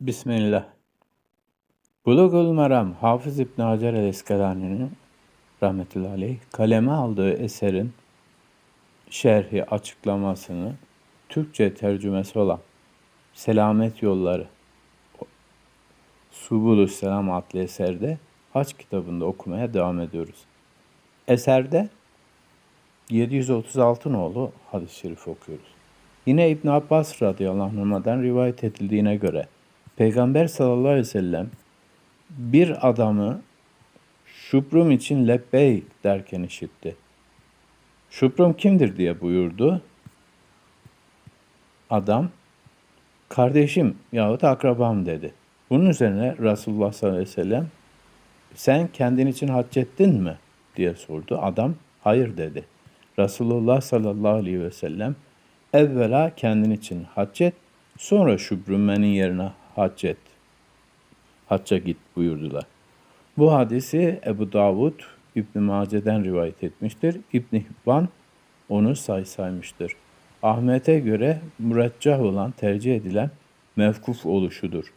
Bismillah. Bulugul Meram Hafız İbn Hacer el-Eskalani'nin rahmetullahi aleyh kaleme aldığı eserin şerhi açıklamasını Türkçe tercümesi olan Selamet Yolları Subulü Selam adlı eserde Haç kitabında okumaya devam ediyoruz. Eserde 736 nolu hadis-i şerif okuyoruz. Yine İbn Abbas radıyallahu anh'dan rivayet edildiğine göre Peygamber sallallahu aleyhi ve sellem bir adamı Şubrum için lebbey derken işitti. Şubrum kimdir diye buyurdu. Adam kardeşim yahut akrabam dedi. Bunun üzerine Resulullah sallallahu aleyhi ve sellem sen kendin için hac ettin mi diye sordu. Adam hayır dedi. Resulullah sallallahu aleyhi ve sellem evvela kendin için hac et, sonra şübrümenin yerine hac et. Hacca git buyurdular. Bu hadisi Ebu Davud İbn Mace'den rivayet etmiştir. İbn Hibban onu say saymıştır. Ahmet'e göre müreccah olan tercih edilen mevkuf oluşudur.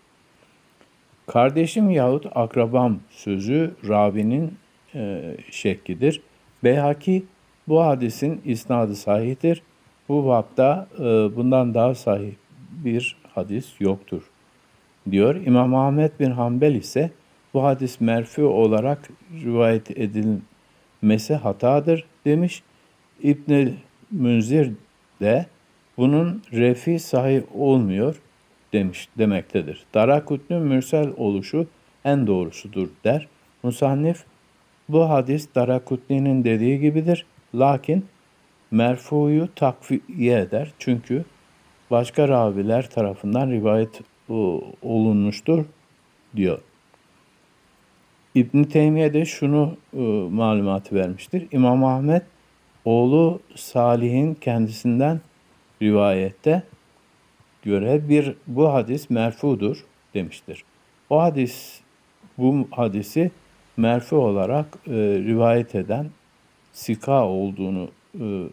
Kardeşim yahut akrabam sözü Rabi'nin e, şeklidir. Beyhaki bu hadisin isnadı sahihtir. Bu bapta e, bundan daha sahih bir hadis yoktur diyor. İmam Ahmet bin Hanbel ise bu hadis merfi olarak rivayet edilmesi hatadır demiş. İbn Münzir de bunun refi sahih olmuyor demiş demektedir. Darakutni mürsel oluşu en doğrusudur der. Musannif bu hadis Darakutni'nin dediği gibidir. Lakin merfuyu takviye eder. Çünkü başka raviler tarafından rivayet olunmuştur diyor. İbn Teymiye de şunu e, malumatı vermiştir. İmam Ahmet oğlu Salih'in kendisinden rivayette göre bir bu hadis merfudur demiştir. O hadis bu hadisi merfu olarak e, rivayet eden sika olduğunu e,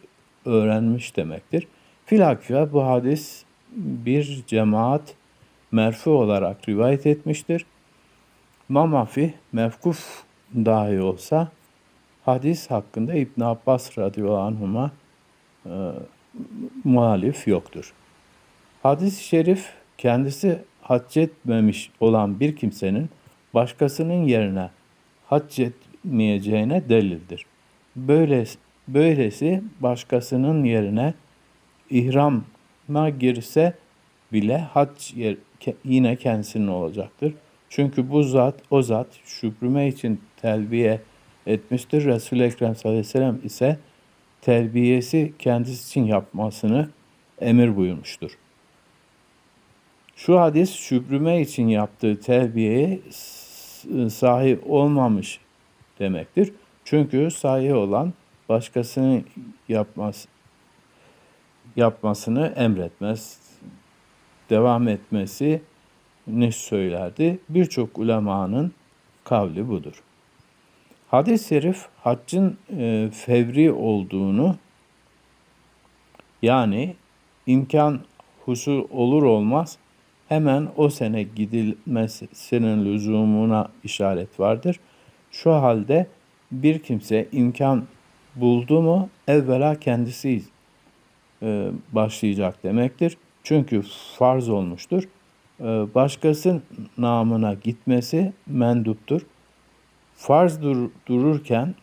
öğrenmiş demektir. Filakya bu hadis bir cemaat merfu olarak rivayet etmiştir. Mamafi mevkuf dahi olsa hadis hakkında İbn Abbas radıyallahu anhuma e, muhalif yoktur. Hadis-i şerif kendisi hac etmemiş olan bir kimsenin başkasının yerine hac etmeyeceğine delildir. Böyle, böylesi başkasının yerine ihrama girse bile hac yer, yine kendisinin olacaktır. Çünkü bu zat, o zat şükrüme için telbiye etmiştir. Resul-i Ekrem sallallahu aleyhi ve sellem ise terbiyesi kendisi için yapmasını emir buyurmuştur. Şu hadis şükrüme için yaptığı terbiyeye sahip olmamış demektir. Çünkü sahih olan başkasının yapması, yapmasını emretmez, devam etmesi ne söylerdi? Birçok ulemanın kavli budur. Hadis-i şerif haccın e, fevri olduğunu yani imkan husul olur olmaz hemen o sene gidilmesinin lüzumuna işaret vardır. Şu halde bir kimse imkan buldu mu evvela kendisi e, başlayacak demektir. Çünkü farz olmuştur. Ee, başkasının namına gitmesi menduptur. Farz dur, dururken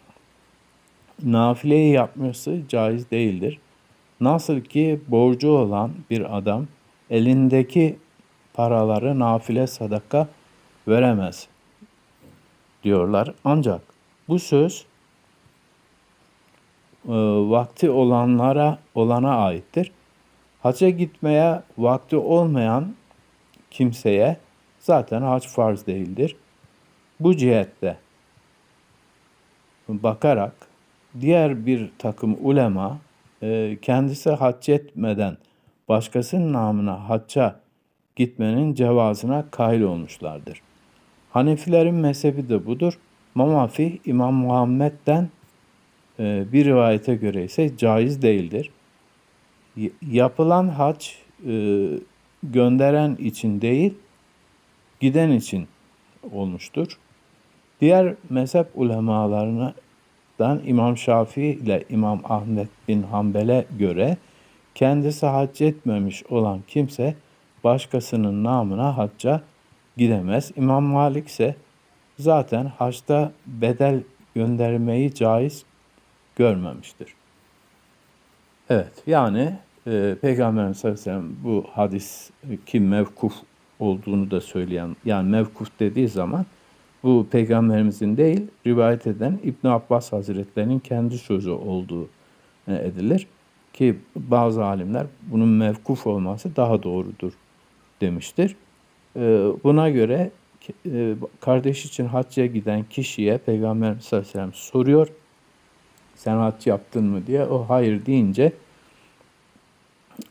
nafileyi yapması caiz değildir. Nasıl ki borcu olan bir adam elindeki paraları nafile sadaka veremez diyorlar. Ancak bu söz e, vakti olanlara olana aittir. Hacca gitmeye vakti olmayan kimseye zaten hac farz değildir. Bu cihette bakarak diğer bir takım ulema e, kendisi hac etmeden başkasının namına hacca gitmenin cevazına kail olmuşlardır. Hanefilerin mezhebi de budur. Mamafi İmam Muhammed'den e, bir rivayete göre ise caiz değildir yapılan hac e, gönderen için değil, giden için olmuştur. Diğer mezhep ulemalarından İmam Şafii ile İmam Ahmet bin Hanbel'e göre kendisi hac etmemiş olan kimse başkasının namına hacca gidemez. İmam Malik ise zaten haçta bedel göndermeyi caiz görmemiştir. Evet yani e, Peygamberimiz sallallahu bu hadis e, ki mevkuf olduğunu da söyleyen yani mevkuf dediği zaman bu peygamberimizin değil rivayet eden İbn Abbas Hazretlerinin kendi sözü olduğu e, edilir ki bazı alimler bunun mevkuf olması daha doğrudur demiştir. E, buna göre e, kardeş için hacca giden kişiye Peygamber sallallahu aleyhi ve sellem soruyor. Sen hac yaptın mı diye. O hayır deyince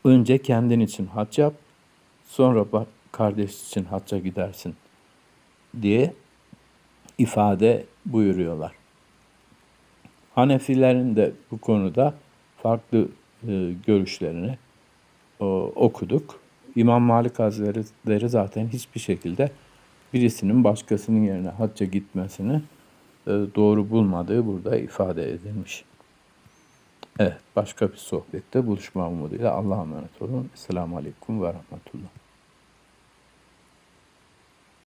önce kendin için hac yap. Sonra bak kardeş için hacca gidersin diye ifade buyuruyorlar. Hanefilerin de bu konuda farklı e, görüşlerini o, okuduk. İmam Malik Hazretleri zaten hiçbir şekilde birisinin başkasının yerine hacca gitmesini e, doğru bulmadığı burada ifade edilmiş. Evet, başka bir sohbette buluşma umuduyla Allah'a emanet olun. Esselamu Aleyküm ve Rahmetullah.